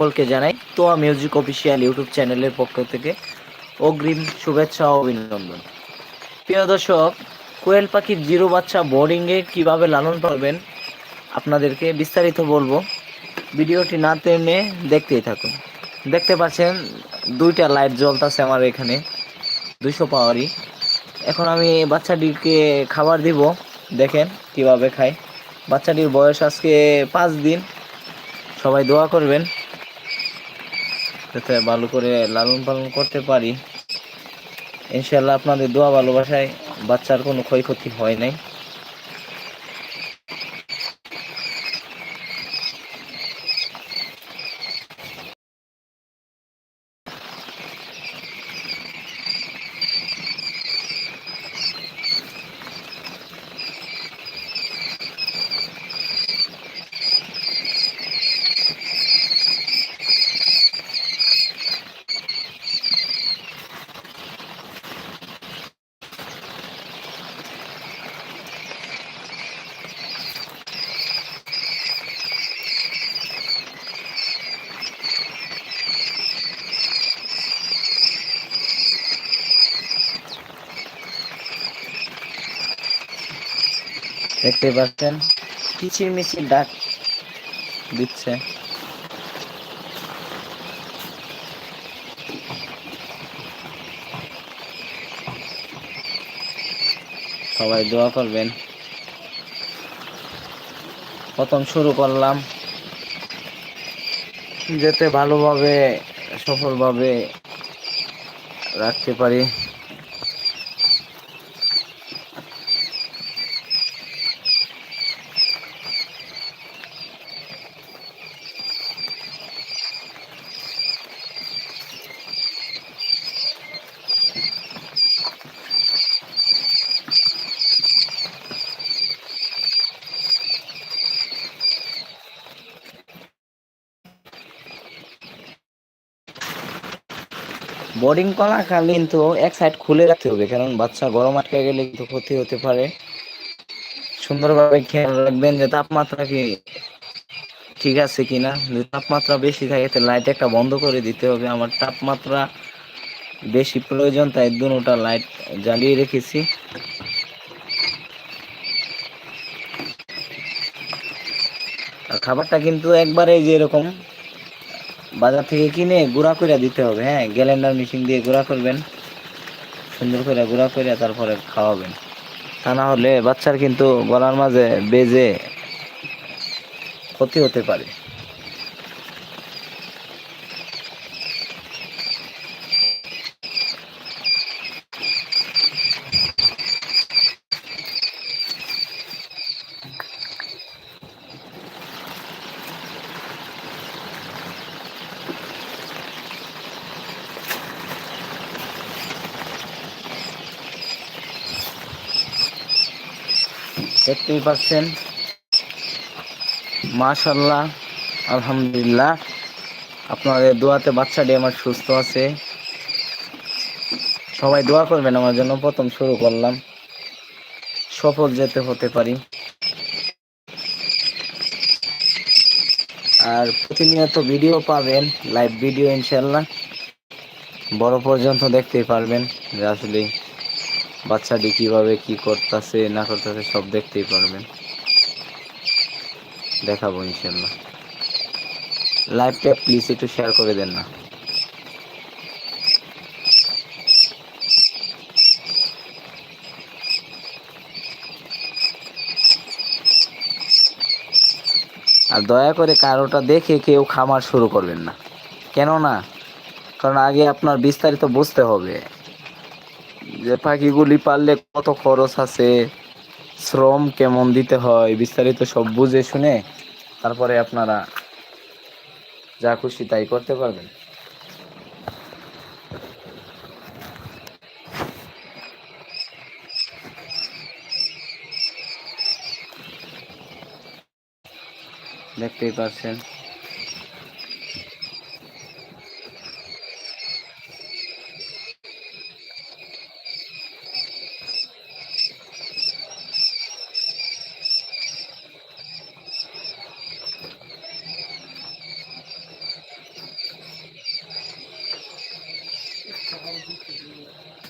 সকলকে জানাই তোয়া music official YouTube চ্যানেলের পক্ষ থেকে অগ্রিম শুভেচ্ছা ও অভিনন্দন। প্রিয় দর্শক, কোয়েল পাখির জিরো বাচ্চা বোর্ডিংয়ে কীভাবে লালন পাবেন আপনাদেরকে বিস্তারিত বলব। ভিডিওটি না টেনে দেখতেই থাকুন। দেখতে পাচ্ছেন, দুইটা লাইট জ্বলতেছে আমার এখানে, দুইশো পাওয়ারই। এখন আমি বাচ্চাটিকে খাবার দিব, দেখেন কীভাবে খায়। বাচ্চাটির বয়স আজকে পাঁচ দিন। সবাই দোয়া করবেন। যাতে ভালো করে লালন পালন করতে পারি। ইনশাল্লাহ আপনাদের দোয়া ভালোবাসায় বাচ্চার কোনো ক্ষয়ক্ষতি হয় নাই। দেখতে পাচ্ছেন কিচির মিচির ডাক দিচ্ছে। সবাই দোয়া করবেন। প্রথম শুরু করলাম। যাতে ভালোভাবে, সফলভাবে রাখতে পারি। বোর্ডিং করাকালীন কিন্তু এক সাইড খুলে রাখতে হবে, কারণ বাচ্চা গরম আটকে গেলে কিন্তু ক্ষতি হতে পারে। সুন্দরভাবে খেয়াল রাখবেন যে তাপমাত্রা কি ঠিক আছে কিনা। যদি তাপমাত্রা বেশি থাকে তো লাইট একটা বন্ধ করে দিতে হবে। আমার তাপমাত্রা বেশি প্রয়োজন, তাই দুটা লাইট জ্বালিয়ে রেখেছি। আর খাবারটা কিন্তু একবারে যে এরকম বাজার থেকে কিনে গুঁড়া করে দিতে হবে হ্যাঁ? গ্যালেন্ডার মেশিন দিয়ে গুঁড়া করবেন, সুন্দর করে গুঁড়া করে তারপরে খাওয়াবেন। তা না হলে বাচ্চার কিন্তু গলার মাঝে বেজে ক্ষতি হতে পারে। দেখতেই পাচ্ছেন। মাশাল্লাহ আলহামদুলিল্লাহ। আপনাদের দোয়াতে বাচ্চাটি আমার সুস্থ আছে। সবাই দোয়া করবেন, আমার জন্য প্রথম শুরু করলাম। সফল যেতে হতে পারি। আর প্রতিনিয়ত ভিডিও পাবেন, লাইভ ভিডিও ইনশাল্লাহ বড় পর্যন্ত দেখতেই পারবেন, যে বাচ্চাটি কীভাবে কি করতেছে, না করতেছে, সব দেখতেই পারবেন। দেখাবো ইনশাল্লাহ লাইভটা প্লিজ একটু শেয়ার করে দেন না। আর দয়া করে কারোটা দেখে কেউ খামার শুরু করবেন না। কেন না কারণ আগে আপনার বিস্তারিত বুঝতে হবে। যে পাখিগুলি পাললে কত খরচ আছে, শ্রম কেমন দিতে হয়, বিস্তারিত সব বুঝে শুনে তারপরে আপনারা যা খুশি তাই করতে পারবেন। দেখতেই পাচ্ছেন। করে দিচ্ছি